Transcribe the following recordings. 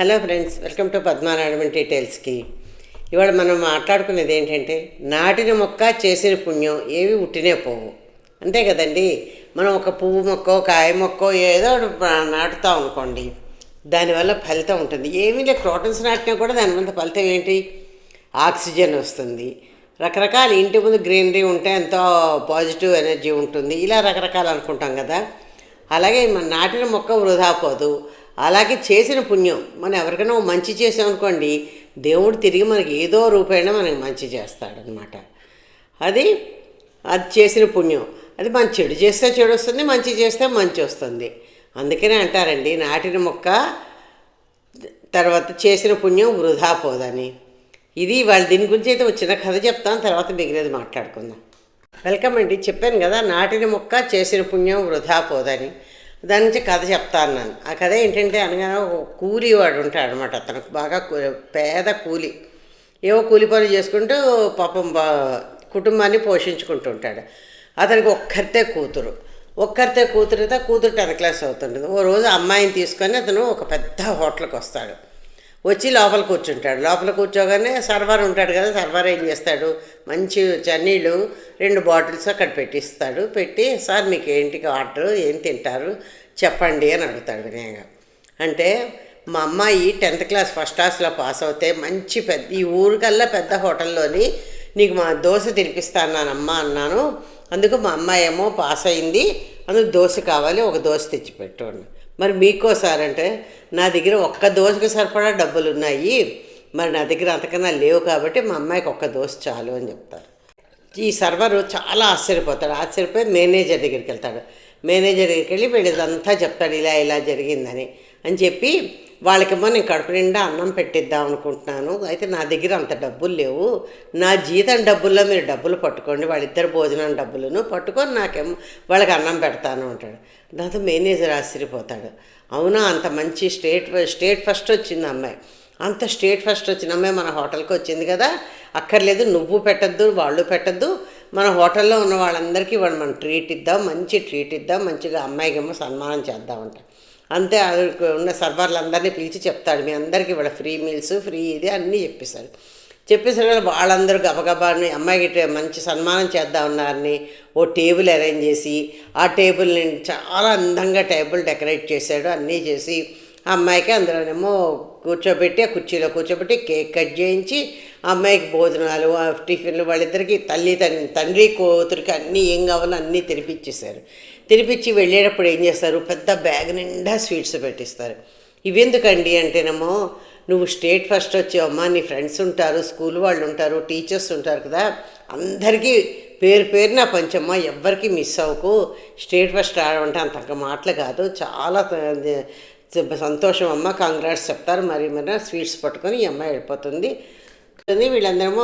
Hello friends welcome to Padmanarayana డీటెయిల్స్కి. ఇవాళ మనం మాట్లాడుకునేది ఏంటంటే నాటిన మొక్క చేసిన పుణ్యం ఏవి ఉట్టినే పోవు. అంతే కదండి? మనం ఒక పువ్వు మొక్కో కాయ మొక్కో ఏదో ఒకటి నాటుతాం అనుకోండి దానివల్ల ఫలితం ఉంటుంది. ఏమీ లేదు క్రోటన్స్ నాటినా కూడా దానివల్ల ఫలితం ఏంటి? ఆక్సిజన్ వస్తుంది. రకరకాల ఇంటి ముందు గ్రీనరీ ఉంటే ఎంతో పాజిటివ్ ఎనర్జీ ఉంటుంది. ఇలా రకరకాలు అనుకుంటాం కదా? అలాగే మన నాటిన మొక్క వృధా పోదు. అలాగే చేసిన పుణ్యం. మనం ఎవరికైనా మంచి చేసామనుకోండి దేవుడు తిరిగి మనకి ఏదో రూపేణ మనకి మంచి చేస్తాడనమాట. అది అది చేసిన పుణ్యం. అది మనం చెడు చేస్తే చెడు వస్తుంది మంచి చేస్తే మంచి వస్తుంది. అందుకనే అంటారండి నాటిన మొక్క తర్వాత చేసిన పుణ్యం వృధా పోదని. ఇది వాళ్ళ దీని గురించి అయితే వచ్చిన చిన్న కథ చెప్తాను తర్వాత మిగిలినది మాట్లాడుకుందాం. వెల్కమ్ అండి చెప్పాను కదా నాటిన మొక్క చేసిన పుణ్యం వృధా పోదని. దాని నుంచి కథ చెప్తాను నేను. ఆ కథ ఏంటంటే అనగానే ఒక కూలీ వాడు ఉంటాడు అనమాట అతను. బాగా పేద కూలి. ఏవో కూలి పనులు చేసుకుంటూ పాపం బా కుటుంబాన్ని పోషించుకుంటూ ఉంటాడు. అతనికి ఒక్కరితే కూతురు. ఒక్కరితే కూతురితే కూతురు టెన్త్ క్లాస్ అవుతుంటుంది. ఓ రోజు అమ్మాయిని తీసుకొని అతను ఒక పెద్ద హోటల్కి వస్తాడు. వచ్చి లోపల కూర్చుంటాడు. లోపల కూర్చోగానే సర్వర్ ఉంటాడు కదా సర్వర్ ఏం చేస్తాడు? మంచి చన్నీళ్ళు రెండు బాటిల్స్ అక్కడ పెట్టిస్తాడు. పెట్టి సార్ మీకు ఏంటికి ఆర్డర్? ఏం తింటారు? చెప్పండి అని అడుగుతాడు వినయంగా. అంటే మా అమ్మాయి టెన్త్ క్లాస్ ఫస్ట్ క్లాస్లో పాస్ అవుతే మంచి పెద్ద ఈ ఊరికల్లా పెద్ద హోటల్లోని నీకు మా దోశ తినిపిస్తానమ్మా అన్నాను. అందుకు మా అమ్మాయి ఏమో పాస్ అయింది. అందుకు దోశ కావాలి ఒక దోశ తెచ్చిపెట్టు అన్నాను మరి మీకోసారంటే నా దగ్గర ఒక్క దోశకి సరిపడా డబ్బులు ఉన్నాయి మరి నా దగ్గర అంతకన్నా లేవు కాబట్టి మా అమ్మాయికి ఒక్క దోశ చాలు అని చెప్తారు. ఈ సర్వరు చాలా ఆశ్చర్యపోతాడు. ఆశ్చర్యపోయి మేనేజర్ దగ్గరికి వెళ్తాడు. మేనేజర్ దగ్గరికి వెళ్ళి వీళ్ళదంతా చెప్తాడు ఇలా ఇలా జరిగిందని అని చెప్పి వాళ్ళకేమో నేను కడుపు నిండా అన్నం పెట్టిద్దాం అనుకుంటున్నాను. అయితే నా దగ్గర అంత డబ్బులు లేవు. నా జీతం డబ్బుల్లో మీరు డబ్బులు పట్టుకోండి వాళ్ళిద్దరు భోజనం డబ్బులను పట్టుకొని నాకేమో వాళ్ళకి అన్నం పెడతాను అంటాడు. దాంతో మేనేజర్ ఆశ్చర్యపోతాడు. అవునా అంత మంచి స్టేట్ స్టేట్ ఫస్ట్ వచ్చింది అమ్మాయి. అంత స్టేట్ ఫస్ట్ వచ్చిన అమ్మాయి మన హోటల్కి వచ్చింది కదా. అక్కర్లేదు నువ్వు పెట్టద్దు వాళ్ళు పెట్టద్దు. మన హోటల్లో ఉన్న వాళ్ళందరికీ వాళ్ళు మనం ట్రీట్ ఇద్దాం మంచి ట్రీట్ ఇద్దాం మంచిగా అమ్మాయికేమో సన్మానం చేద్దామంట అంతే ఆవిడకు ఉన్న సర్వర్లందరినీ పిలిచి చెప్తాడు. మీ అందరికీ ఇవాళ ఫ్రీ మీల్స్ ఫ్రీ ఇది అన్నీ చెప్పేశాడు. చెప్పేసరికి వాళ్ళందరూ గబగబాని అమ్మాయికి మంచి సన్మానం చేద్దామన్నారని ఓ టేబుల్ అరేంజ్ చేసి ఆ టేబుల్ని చాలా అందంగా టేబుల్ డెకరేట్ చేశాడు. అన్నీ చేసి ఆ అమ్మాయికి అందులోనేమో కూర్చోబెట్టి ఆ కుర్చీలో కూర్చోబెట్టి కేక్ కట్ చేయించి ఆ అమ్మాయికి భోజనాలు ఆ టిఫిన్లు వాళ్ళిద్దరికి తల్లి తండ్రి తండ్రి కూతురికి అన్నీ ఏం కావాలో అన్నీ తినిపించేశారు తినిపించి వెళ్ళేటప్పుడు ఏం చేస్తారు? పెద్ద బ్యాగ్ నిండా స్వీట్స్ పెట్టిస్తారు. ఇవెందుకండి అంటేనేమో నువ్వు స్టేట్ ఫస్ట్ వచ్చావమ్మా నీ ఫ్రెండ్స్ ఉంటారు స్కూల్ వాళ్ళు ఉంటారు టీచర్స్ ఉంటారు కదా అందరికీ పేరు పేరున పంచమ్మ ఎవ్వరికి మిస్ అవ్వకు. స్టేట్ ఫస్ట్ రావడం అంటే అంత మాటలు కాదు. చాలా సంతోషం అమ్మ కాంగ్రాట్స్ చెప్తారు. మరి మరి స్వీట్స్ పట్టుకొని ఈ అమ్మాయి వెళ్ళిపోతుంది. అని వీళ్ళందరమో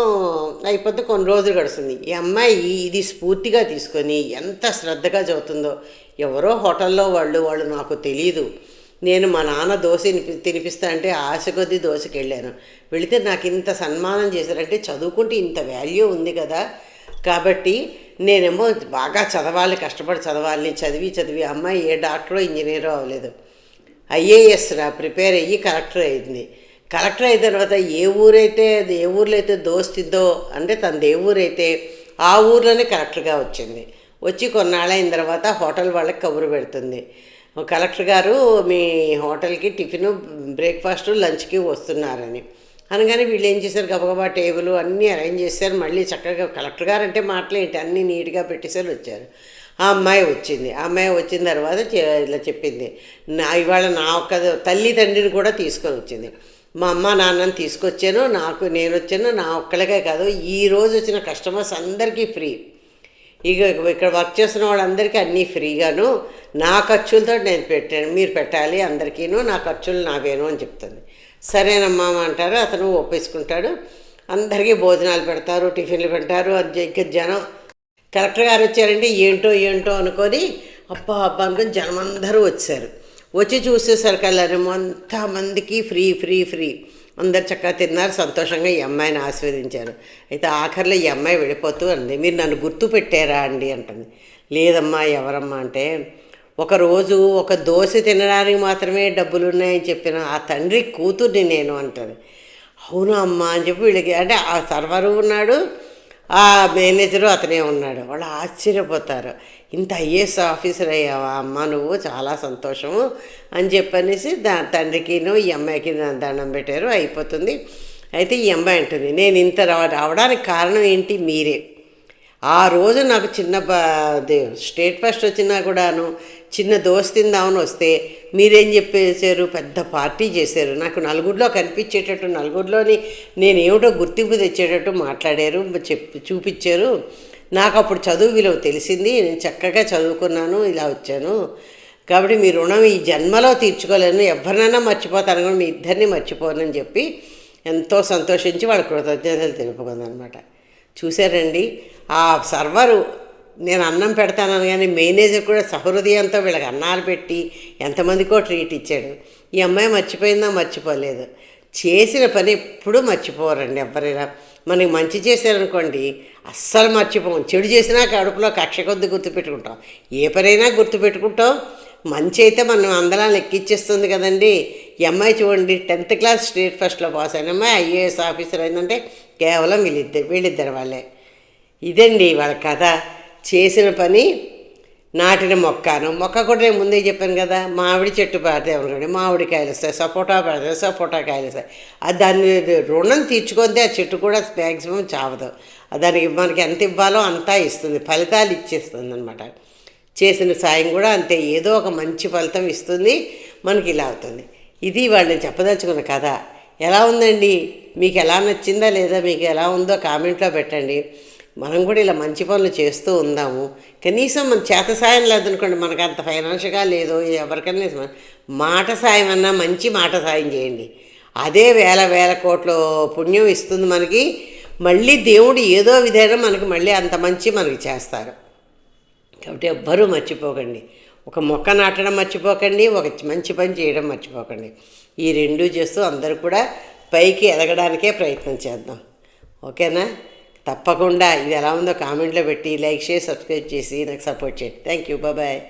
అయిపోతే కొన్ని రోజులు గడుస్తుంది. ఈ అమ్మాయి ఇది స్ఫూర్తిగా తీసుకొని ఎంత శ్రద్ధగా చదువుతుందో. ఎవరో హోటల్లో వాళ్ళు వాళ్ళు నాకు తెలియదు నేను మా నాన్న దోశ తినిపిస్తా అంటే ఆశ కొద్దీ దోశకి వెళ్ళాను. వెళితే నాకు ఇంత సన్మానం చేశారంటే చదువుకుంటే ఇంత వాల్యూ ఉంది కదా. కాబట్టి నేనేమో బాగా చదవాలి కష్టపడి చదవాలి. చదివి చదివి అమ్మాయి ఏ డాక్టరో ఇంజనీరో అవ్వలేదు. ఐఏఎస్ రా ప్రిపేర్ అయ్యి కలెక్టర్ అయింది. కలెక్టర్ అయిన తర్వాత ఏ ఊరైతే ఏ ఊర్లో అయితే దోస్తుందో అంటే తనది ఏ ఊరైతే ఆ ఊర్లోనే కలెక్టర్గా వచ్చింది. వచ్చి కొన్నాళ్ళైన తర్వాత హోటల్ వాళ్ళకి కబురు పెడుతుంది. కలెక్టర్ గారు మీ హోటల్కి టిఫిన్ బ్రేక్ఫాస్ట్ లంచ్కి వస్తున్నారని. అనగానే వీళ్ళు ఏం చేశారు? గబగబా టేబుల్ అన్నీ అరేంజ్ చేశారు. మళ్ళీ చక్కగా కలెక్టర్ గారు అంటే మాటలేంటి అన్నీ నీట్గా పెట్టేసారు వచ్చారు. ఆ అమ్మాయి వచ్చింది. ఆ అమ్మాయి వచ్చిన తర్వాత ఇలా చెప్పింది. నా ఇవాళ నా ఒక్క తల్లి తండ్రిని కూడా తీసుకొని వచ్చింది. మా అమ్మ నాన్నని తీసుకొచ్చాను. నాకు నేను వచ్చాను. నా ఒక్కళ్ళకే కాదు ఈ రోజు వచ్చిన కస్టమర్స్ అందరికీ ఫ్రీ. ఇక ఇక్కడ వర్క్ చేస్తున్న వాళ్ళందరికీ అన్నీ ఫ్రీగాను. నా ఖర్చులతో నేను పెట్టాను మీరు పెట్టాలి అందరికీను. నా ఖర్చులు నావేను అని చెప్తుంది. సరేనమ్మా అంటారు. అతను ఒప్పేసుకుంటాడు. అందరికీ భోజనాలు పెడతారు టిఫిన్లు పెడతారు. అది ఇంకా జనం కలెక్టర్ గారు వచ్చారంటే ఏంటో ఏంటో అనుకొని అబ్బా అబ్బా అనుకొని జనమందరూ వచ్చారు. వచ్చి చూసేసరికల్లానేమో అంతా మందికి ఫ్రీ ఫ్రీ ఫ్రీ. అందరు చక్కగా తిన్నారు సంతోషంగా ఈ అమ్మాయిని ఆస్వాదించారు అయితే ఆఖరిలో ఈ అమ్మాయి వెళ్ళిపోతూ అంది మీరు నన్ను గుర్తు పెట్టారా అండి? అంటుంది. లేదమ్మా ఎవరమ్మా? అంటే ఒకరోజు ఒక దోశ తినడానికి మాత్రమే డబ్బులు ఉన్నాయని చెప్పిన ఆ తండ్రి కూతుర్ని నేను అంటుంది. అవును అమ్మా? అని చెప్పి వీళ్ళకి అంటే ఆ సర్వరు ఉన్నాడు ఆ మేనేజరు అతనే ఉన్నాడు. వాళ్ళు ఆశ్చర్యపోతారు. ఇంత ఐఏఎస్ ఆఫీసర్ అయ్యావా? అమ్మ నువ్వు చాలా సంతోషము అని చెప్పనేసి దా తండ్రికిను ఈ అమ్మాయికి దండం పెట్టారు. అయిపోతుంది. అయితే ఈ అమ్మాయి అంటుంది నేను ఇంత రావడానికి కారణం ఏంటి? మీరే. ఆ రోజు నాకు చిన్న స్టేట్ ఫస్ట్ వచ్చినా కూడాను చిన్న దోశ తిందామని వస్తే మీరేం చెప్పేశారు? పెద్ద పార్టీ చేశారు. నాకు నలుగురిలో కనిపించేటట్టు నలుగురిలోని నేను గుర్తింపు తెచ్చేటట్టు మాట్లాడారు చెప్పి చూపించారు. నాకు అప్పుడు చదువు విలువ తెలిసింది. నేను చక్కగా చదువుకున్నాను ఇలా వచ్చాను. కాబట్టి మీ రుణం ఈ జన్మలో తీర్చుకోలేను. ఎవరినైనా మర్చిపోతాను కూడా మీ ఇద్దరిని మర్చిపోనని చెప్పి ఎంతో సంతోషించి వాళ్ళ కృతజ్ఞతలు తెలుపుకుందనమాట. చూశారండి. ఆ సర్వరు నేను అన్నం పెడతానని కానీ మేనేజర్ కూడా సహృదయంతో వీళ్ళకి అన్నాలు పెట్టి ఎంతమందికో ట్రీట్ ఇచ్చాడు. ఈ అమ్మాయి మర్చిపోయిందా? మర్చిపోలేదు. చేసిన పని ఎప్పుడూ మర్చిపోరండి ఎవరైనా. మనకి మంచి చేశారనుకోండి అస్సలు మర్చిపోం. చెడు చేసినా కడుపులో కక్ష కొద్ది గుర్తుపెట్టుకుంటాం ఏ పనైనా గుర్తుపెట్టుకుంటాం మంచి అయితే మనం అందరం ఎక్కిచ్చేస్తుంది కదండి. ఈ అమ్మాయి చూడండి టెన్త్ క్లాస్ స్టేట్ ఫస్ట్లో పాస్ అయిన అమ్మాయి ఐఏఎస్ ఆఫీసర్ అయిందంటే కేవలం వీళ్ళిద్దరు వీళ్ళిద్దరు వాళ్ళే. ఇదండి వాళ్ళ కథ. చేసిన పని నాటిన మొక్కను. మొక్క కూడా నేను ముందే చెప్పాను కదా మామిడి చెట్టు పెడితే అనుకోండి మామిడికాయలు వస్తాయి సపోటా పెడితే సపోటా కాయలు వస్తాయి. అది దాన్ని రుణం తీర్చుకుంటే ఆ చెట్టు కూడా మ్యాక్సిమం చావదు. దానికి మనకి ఎంత ఇవ్వాలో అంతా ఇస్తుంది ఫలితాలు ఇచ్చేస్తుంది అనమాట చేసిన సాయం కూడా అంతే ఏదో ఒక మంచి ఫలితం ఇస్తుంది మనకి ఇలా అవుతుంది. ఇది వాళ్ళని చెప్పదలుచుకున్న కథ. ఎలా ఉందండి? మీకు ఎలా నచ్చిందా లేదా? మీకు ఎలా ఉందో కామెంట్లో పెట్టండి. మనం కూడా ఇలా మంచి పనులు చేస్తూ ఉందాము. కనీసం మన చేత సాయం లేదనుకోండి మనకు అంత ఫైనాన్షియల్గా లేదో ఎవరికైనా మాట సాయం అన్నా మంచి మాట సాయం చేయండి. అదే వేల వేల కోట్ల పుణ్యం ఇస్తుంది మనకి. మళ్ళీ దేవుడు ఏదో విధంగా మనకి మళ్ళీ అంత మంచి మనకి చేస్తారు. కాబట్టి ఎవ్వరూ మర్చిపోకండి. ఒక మొక్క నాటడం మర్చిపోకండి ఒక మంచి పని చేయడం మర్చిపోకండి. ఈ రెండు చేస్తూ అందరూ కూడా పైకి ఎదగడానికే ప్రయత్నం చేద్దాం. ఓకేనా? తప్పకుండా. ఇది ఎలా ఉందో కామెంట్లో పెట్టి లైక్ చేసి సబ్స్క్రైబ్ చేసి నాకు సపోర్ట్ చేయండి. Thank you. బాయ్.